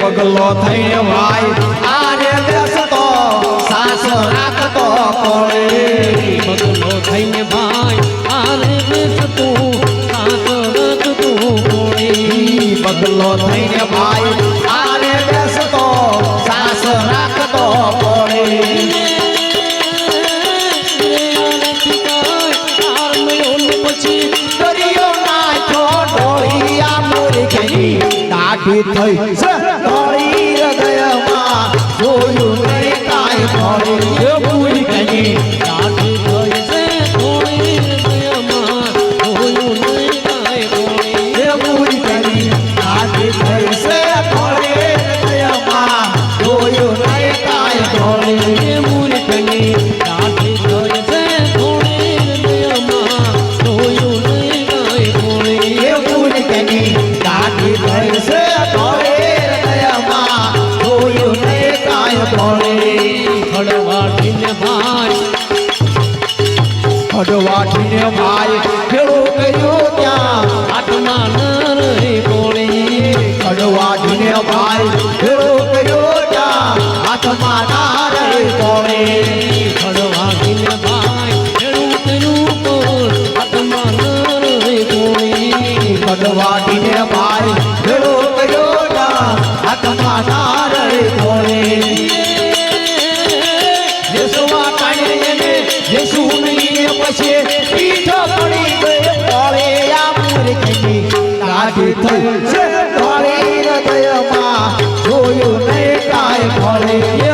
પગલો થઈ ભાઈ આરે બેસતો સાસ રાખતો કોળે પગલો થઈ ભાઈ આરે બેસતો આખી થઈ. છે અડવાઠીને ભાઈ ખેડો કર્યો ત્યાં આત્મા નર કોળી અડવાઠીને ભાઈ ખેડો કર્યો ત્યાં આત્મા નાર કોળી અડવાઠીને ભાઈ ખેડો કર્યો છે. તારી હૃદયમાં જોયું નહીં કાંઈ મળે